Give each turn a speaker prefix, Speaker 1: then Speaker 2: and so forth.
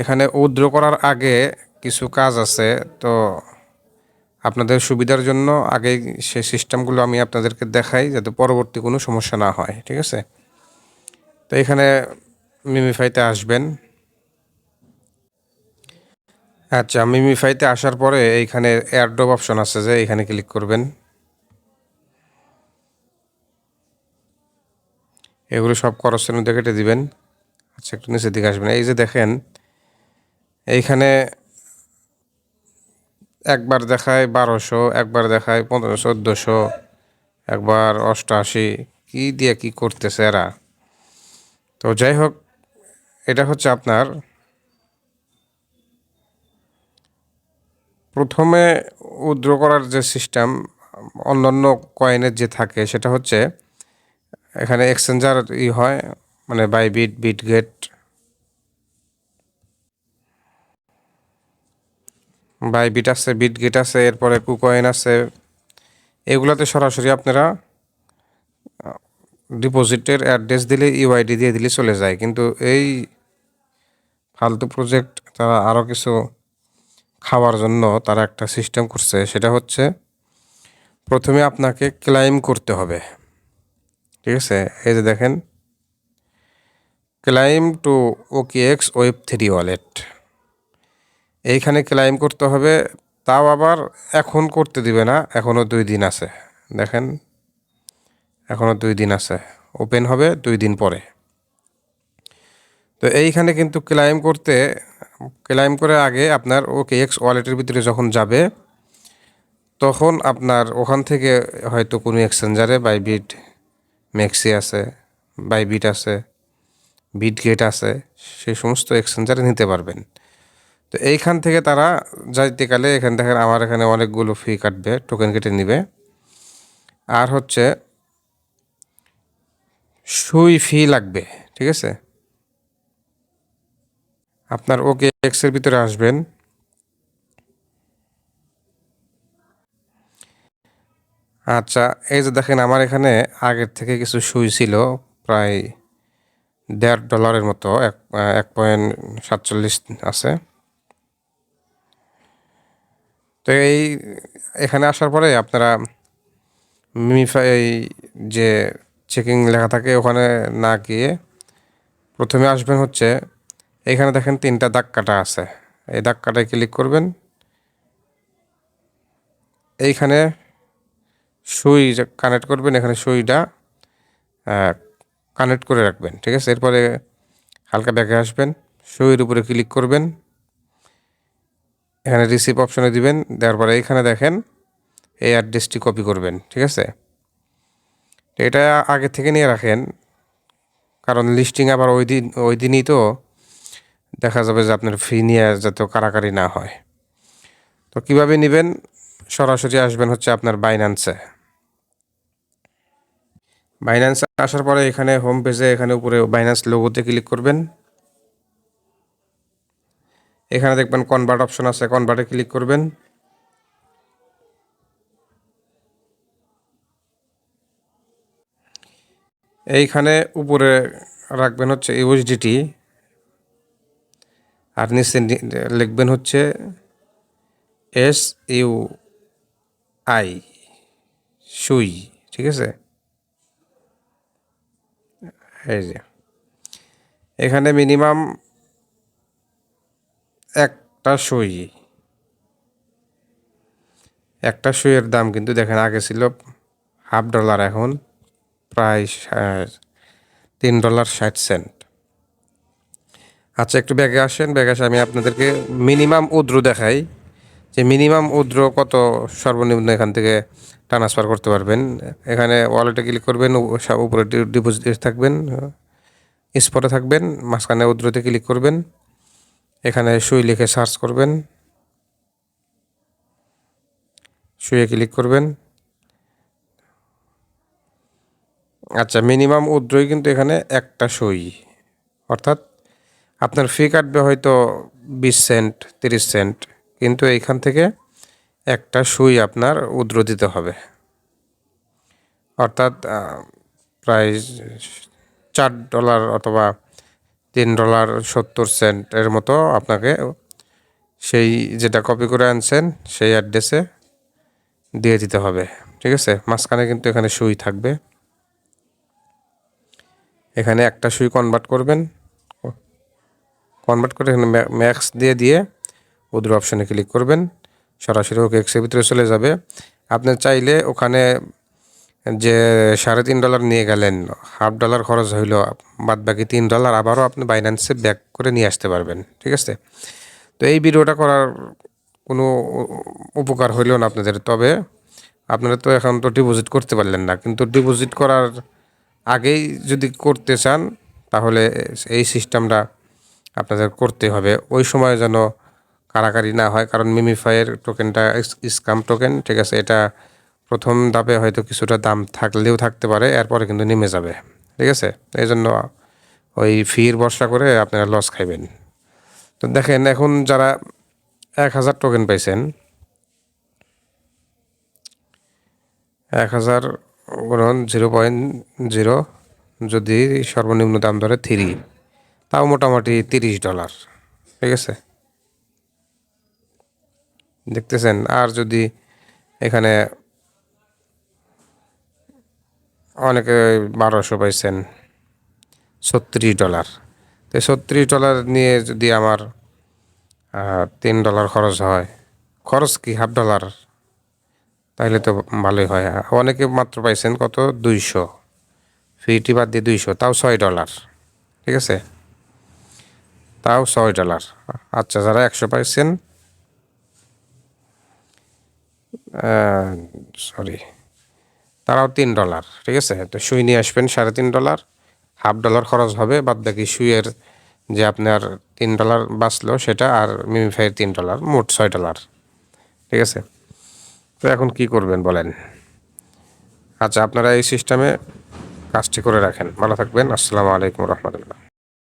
Speaker 1: এখানে উইথড্র করার আগে কিছু কাজ আছে, তো আপনাদের সুবিধার জন্য আগে সেই সিস্টেমগুলো আমি আপনাদেরকে দেখাই যাতে পরবর্তী কোনো সমস্যা না হয়, ঠিক আছে? তো এখানে মিমিফাইতে আসবেন। আচ্ছা মিমিফাইতে আসার পরে এইখানে এয়ারড্রপ অপশন আছে যে এখানে ক্লিক করবেন। এগুলো সব মধ্যে কেটে দিবেন। আচ্ছা একটু নিচের দিকে আসবেন। এই যে দেখেন এইখানে একবার দেখায় বারোশো, একবার দেখায় পনেরো চোদ্দোশো, একবার অষ্টআশি কী দিয়ে কি করতেছে এরা? তো যাই হোক, এটা হচ্ছে আপনার প্রথমে উদ্র করার যে সিস্টেম, অন্যান্য কয়েনের যে থাকে, সেটা হচ্ছে এখানে এক্সচেঞ্জার ই হয় মানে Bybit Bitget Bybit আছে বিট গেট আছে, এরপরে কুকয়েন আছে। এগুলাতে সরাসরি আপনারা ডিপোজিটের অ্যাড্রেস দিলে ইউআইডি দিয়ে দিলে চলে যায়। কিন্তু এই ফালতু প্রজেক্ট তারা আরও কিছু খাওয়ার জন্য তারা একটা সিস্টেম করছে সেটা হচ্ছে, প্রথমে আপনাকে ক্লাইম করতে হবে। ঠিক আছে? এই যে দেখেন claim to OK X web three wallet এইখানে ক্লাইম করতে হবে, তাও আবার এখন করতে দিবে না এখনও দুই দিন আছে। দেখেন এখনও দুই দিন আছে। ওপেন হবে দুই দিন পরে। তো এইখানে কিন্তু ক্লাইম করতে ক্লাইম করে আগে আপনার ওকে এক্স ওয়ালেটের ভিতরে যখন যাবে, তখন আপনার ওখান থেকে হয়তো কোনো এক্সচেঞ্জারে বাইবিট ম্যাক্সি আছে বাইবিট আছে বিট গেট আছে সেই সমস্ত এক্সচেঞ্জারে নিতে পারবেন। তো এইখান থেকে তারা যাইতে এখানে দেখেন আমার এখানে অনেকগুলো ফি কাটবে টোকেন কেটে নিবে। আর হচ্ছে সুই ফি লাগবে, ঠিক আছে? আপনার ওকে এক্সের ভিতরে আসবেন। আচ্ছা এই যে দেখেন আমার এখানে আগের থেকে কিছু সুই ছিল, প্রায় দেড় ডলারের মতো, এক এক পয়েন্ট সাতচল্লিশ আছে। তো এই, এখানে আসার পরে আপনারা মিমিফাই যে চেকিং লেখা থাকে ওখানে না গিয়ে প্রথমে আসবেন হচ্ছে, এখানে দেখেন তিনটা দাগ কাটা আছে। এই দাগ কাটায় ক্লিক করবেন। এইখানে সুই কানেক্ট করবেন, এখানে সুইটা কানেক্ট করে রাখবেন, ঠিক আছে? এরপরে হালকা ব্যাগে আসবেন, সুইয়ের উপরে ক্লিক করবেন। এখানে রিসিভ অপশনে দিবেন, দেওয়ার পরে এইখানে দেখেন এই অ্যাড্রেসটি কপি করবেন, ঠিক আছে? এটা আগে থেকে নিয়ে রাখেন, কারণ লিস্টিং আবার ওই দিন, ওই দিনই তো দেখা যাবে যে আপনার ফি নিয়ে যাতে কারাকারি না হয়। তো কীভাবে নেবেন? সরাসরি আসবেন হচ্ছে আপনার বাইন্যান্সে বাইন্যান্সে আসার পরে এখানে হোম পেজে এখানে উপরে বাইন্যান্স লোগোতে ক্লিক করবেন। এখানে দেখবেন কনভার্ট অপশন আছে কনভার্টে ক্লিক করবেন। এইখানে উপরে রাখবেন হচ্ছে ইউএসডিটি আর নিচে লিখবেন হচ্ছে এস ইউ আই সুই, ঠিক আছে? এই যে। এখানে মিনিমাম একটা সই। একটা সুইয়ের দাম কিন্তু দেখেন, আগে ছিল হাফ ডলার, এখন প্রায় তিন ডলার ষাট সেন্ট। আচ্ছা একটু ব্যাগে আসেন, ব্যাগে আসে আমি আপনাদেরকে মিনিমাম উদ্র দেখাই। যে মিনিমাম উদ্র কত সর্বনিম্ন এখান থেকে ট্রান্সফার করতে পারবেন? এখানে ওয়ালেটে ক্লিক করবেন উপরে ডিপোজিট থাকবেন, স্পটে থাকবেন, মাঝখানে উদ্রতে ক্লিক করবেন। এখানে সুই লিখে সার্চ করবেন। শুয়ে ক্লিক করবেন। আচ্ছা মিনিমাম উদ্রই কিন্তু এখানে একটা সই। অর্থাৎ আপনার ফি কাটবে হয়তো বিশ সেন্ট, তিরিশ সেন্ট, কিন্তু এইখান থেকে একটা সুই আপনার উদ্র দিতে হবে। অর্থাৎ প্রায় চার ডলার অথবা তিন ডলার সত্তর সেন্টের মতো আপনাকে সেই যেটা কপি করে আনছেন, সেই অ্যাড্রেসে দিয়ে দিতে হবে, ঠিক আছে? মাঝখানে কিন্তু এখানে সুই থাকবে। এখানে একটা সুই কনভার্ট করবেন। কনভার্ট করে এখানে ম্যাক্স দিয়ে দিয়ে উদ্র অপশানে ক্লিক করবেন। সরাসরি ওকে এক্সের ভিতরে চলে যাবে। আপনি চাইলে ওখানে যে সাড়ে তিন ডলার নিয়ে গেলেন হাফ ডলার খরচ হইল বাদ বাকি তিন ডলার আবারও আপনি বাইন্যান্সে ব্যাক করে নিয়ে আসতে পারবেন, ঠিক আছে? তো এই ভিডিওটা করার কোনো উপকার হইল না আপনাদের, তবে আপনারা তো এখন তো ডিপোজিট করতে পারলেন না, কিন্তু ডিপোজিট করার আগেই যদি করতে চান, তাহলে এই সিস্টেমটা আপনাদের করতে হবে। ওই সময় যেন কারাকারি না হয়, কারণ মিমিফাইয়ের টোকেনটা স্কাম টোকেন ঠিক আছে? এটা প্রথম ধাপে হয়তো কিছুটা দাম থাকলেও থাকতে পারে, এরপরে কিন্তু নেমে যাবে। ঠিক আছে? এই জন্য ওই ফির বর্ষা করে আপনারা লস খাইবেন। তো দেখেন, এখন যারা এক হাজার টোকেন পাইছেন, এক হাজার গুণন জিরো পয়েন্ট জিরো যদি সর্বনিম্ন দাম ধরে থ্রি, তাও মোটামুটি তিরিশ ডলার। ঠিক আছে? দেখতেছেন? আর যদি এখানে অনেকে বারোশো পাইছেন, ছত্রিশ ডলার। তো ছত্রিশ ডলার নিয়ে যদি আমার তিন ডলার খরচ হয়, খরচ কি হাফ ডলার? তাহলে তো ভালোই হয়। অনেকে মাত্র পাইছেন কত? দুইশো। ফিটি বাদ দিয়ে দুইশো, তাও ছয় ডলার। ঠিক আছে? তাও ছয় ডলার। আচ্ছা যারা একশো পাইছেন সরি তারাও তিন ডলার, ঠিক আছে? তো শুই নিয়ে আসবেন সাড়ে তিন ডলার, হাফ ডলার খরচ হবে, বাদ বাকি শুয়ের যে আপনার তিন ডলার বাঁচলো সেটা আর মিমিফাইয়ের তিন ডলার, মোট ছয় ডলার, ঠিক আছে? তো এখন কি করবেন বলেন? আচ্ছা আপনারা এই সিস্টেমে কাজটি করে রাখেন। ভালো থাকবেন, আসসালামু আলাইকুম রহমতুল্লাহ।